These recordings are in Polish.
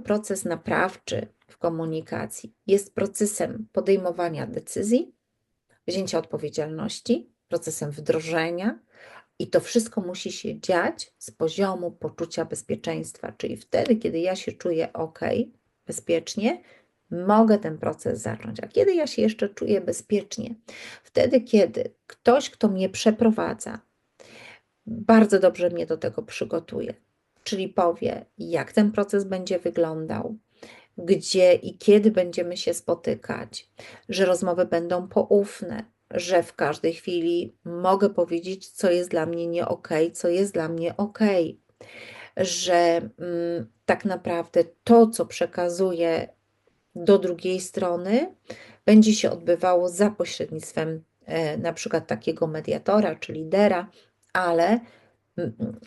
Proces naprawczy w komunikacji jest procesem podejmowania decyzji, wzięcia odpowiedzialności, procesem wdrożenia, i to wszystko musi się dziać z poziomu poczucia bezpieczeństwa, czyli wtedy, kiedy ja się czuję ok, bezpiecznie, mogę ten proces zacząć. A kiedy ja się jeszcze czuję bezpiecznie? Wtedy, kiedy ktoś, kto mnie przeprowadza, bardzo dobrze mnie do tego przygotuje, czyli powie, jak ten proces będzie wyglądał, gdzie i kiedy będziemy się spotykać, że rozmowy będą poufne, że w każdej chwili mogę powiedzieć, co jest dla mnie nie co jest dla mnie ok, że mm, tak naprawdę to, co przekazuję do drugiej strony, będzie się odbywało za pośrednictwem e, na przykład takiego mediatora czy lidera, ale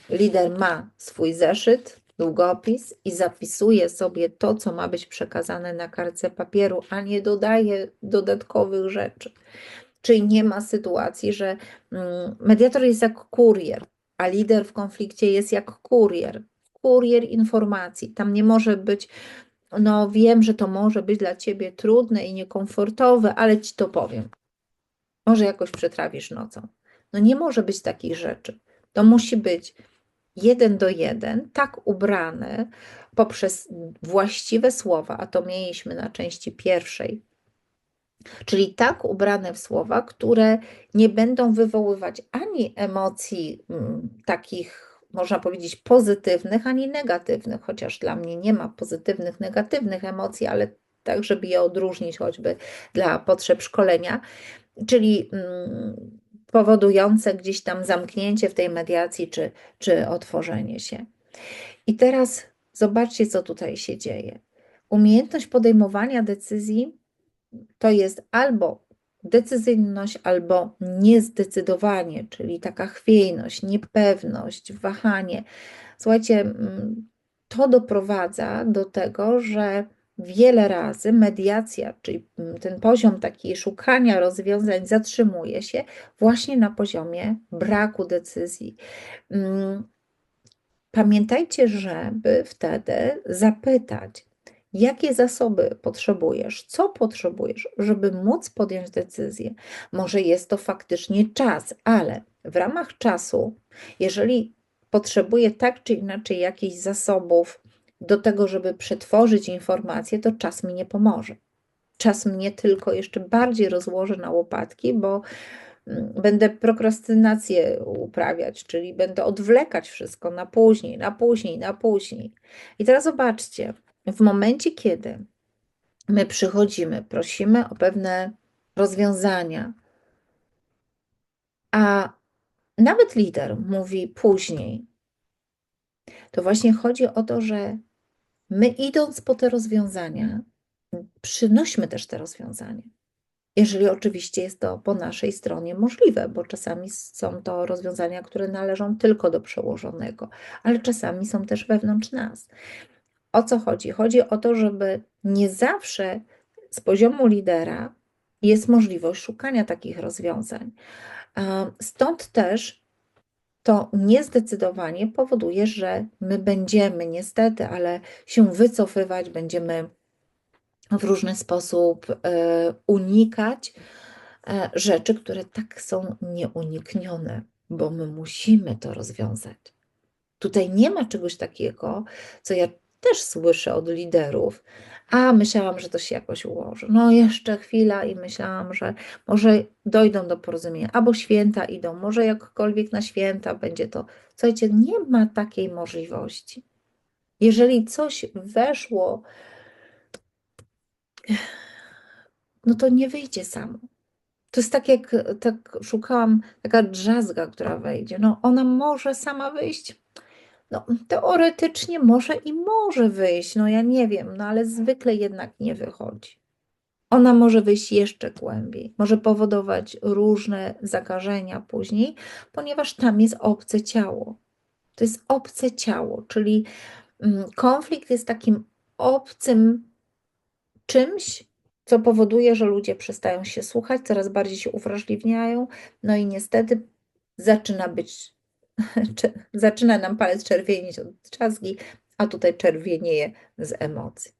lider ma swój zeszyt, długopis i zapisuje sobie to, co ma być przekazane na kartce papieru, a nie dodaje dodatkowych rzeczy. Czyli nie ma sytuacji, że mm, mediator jest jak kurier, a lider w konflikcie jest jak kurier. Kurier informacji. Tam nie może być, no wiem, że to może być dla ciebie trudne i niekomfortowe, ale ci to powiem. Może jakoś przetrawisz nocą. No nie może być takich rzeczy. To musi być jeden do jeden, tak ubrane poprzez właściwe słowa, a to mieliśmy na części pierwszej. Czyli tak ubrane w słowa, które nie będą wywoływać ani emocji mm, takich, można powiedzieć, pozytywnych, ani negatywnych, chociaż dla mnie nie ma pozytywnych, negatywnych emocji, ale tak, żeby je odróżnić choćby dla potrzeb szkolenia, czyli mm, powodujące gdzieś tam zamknięcie w tej mediacji czy, czy otworzenie się. I teraz zobaczcie, co tutaj się dzieje. Umiejętność podejmowania decyzji to jest albo decyzyjność, albo niezdecydowanie, czyli taka chwiejność, niepewność, wahanie. Słuchajcie, mm, to doprowadza do tego, że wiele razy mediacja, czyli mm, ten poziom taki szukania rozwiązań zatrzymuje się właśnie na poziomie braku decyzji. Mm, pamiętajcie, żeby wtedy zapytać, Jakie zasoby potrzebujesz? Co potrzebujesz, żeby móc podjąć decyzję? Może jest to faktycznie czas, ale w ramach czasu, jeżeli potrzebuję tak czy inaczej jakichś zasobów do tego, żeby przetworzyć informacje, to czas mi nie pomoże. Czas mnie tylko jeszcze bardziej rozłoży na łopatki, bo mm, będę prokrastynację uprawiać, czyli będę odwlekać wszystko na później, na później, na później. I teraz zobaczcie, w momencie, kiedy my przychodzimy, prosimy o pewne rozwiązania, a nawet lider mówi później, to właśnie chodzi o to, że my idąc po te rozwiązania, przynośmy też te rozwiązania. Jeżeli oczywiście jest to po naszej stronie możliwe, bo czasami są to rozwiązania, które należą tylko do przełożonego, ale czasami są też wewnątrz nas. O co chodzi? Chodzi o to, żeby nie zawsze z poziomu lidera jest możliwość szukania takich rozwiązań. Stąd też to niezdecydowanie powoduje, że my będziemy niestety, ale się wycofywać, będziemy w różny sposób e, unikać e, rzeczy, które tak są nieuniknione, bo my musimy to rozwiązać. Tutaj nie ma czegoś takiego, co ja też słyszę od liderów, a myślałam, że to się jakoś ułoży. No jeszcze chwila i myślałam, że może dojdą do porozumienia, albo święta idą, może jakkolwiek na święta będzie to. Słuchajcie, nie ma takiej możliwości. Jeżeli coś weszło, no to nie wyjdzie samo. To jest tak, jak tak szukałam, taka drzazga, która wejdzie. No ona może sama wyjść, no, teoretycznie może i może wyjść, no ja nie wiem, no ale zwykle jednak nie wychodzi. Ona może wyjść jeszcze głębiej, może powodować różne zakażenia później, ponieważ tam jest obce ciało. To jest obce ciało, czyli mm, konflikt jest takim obcym czymś, co powoduje, że ludzie przestają się słuchać, coraz bardziej się uwrażliwiają, no i niestety zaczyna być zaczyna nam palec czerwienić od trzazgi, a tutaj czerwienieję z emocji.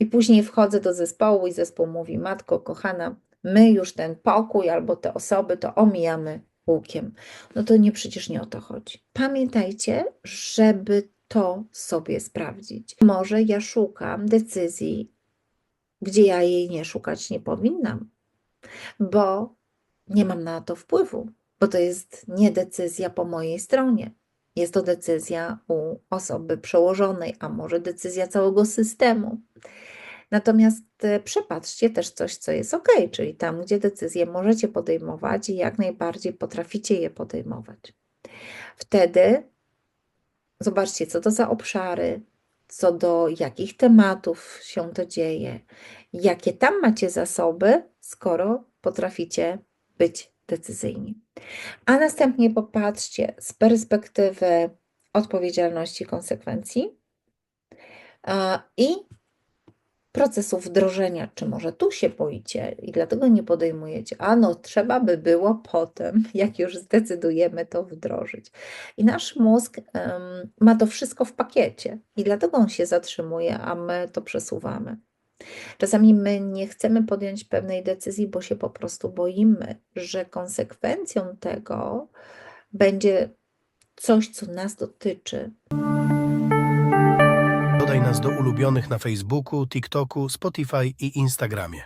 I później wchodzę do zespołu i zespół mówi: Matko, kochana, my już ten pokój albo te osoby to omijamy łukiem. No to nie, przecież nie o to chodzi. Pamiętajcie, żeby to sobie sprawdzić. Może ja szukam decyzji, gdzie ja jej nie szukać nie powinnam, bo nie mam na to wpływu, bo to jest nie decyzja po mojej stronie. Jest to decyzja u osoby przełożonej, a może decyzja całego systemu. Natomiast e, przepatrzcie też coś, co jest ok, czyli tam, gdzie decyzje możecie podejmować i jak najbardziej potraficie je podejmować. Wtedy zobaczcie, co to za obszary, co do jakich tematów się to dzieje, jakie tam macie zasoby, skoro potraficie być decyzyjni. A następnie popatrzcie z perspektywy odpowiedzialności konsekwencji a, i procesu wdrożenia, czy może tu się boicie i dlatego nie podejmujecie. A no, trzeba by było potem, jak już zdecydujemy, to wdrożyć. I nasz mózg em, ma to wszystko w pakiecie i dlatego on się zatrzymuje, a my to przesuwamy. Czasami my nie chcemy podjąć pewnej decyzji, bo się po prostu boimy, że konsekwencją tego będzie coś, co nas dotyczy, Dodaj nas do ulubionych na Facebooku, TikToku, Spotify i Instagramie.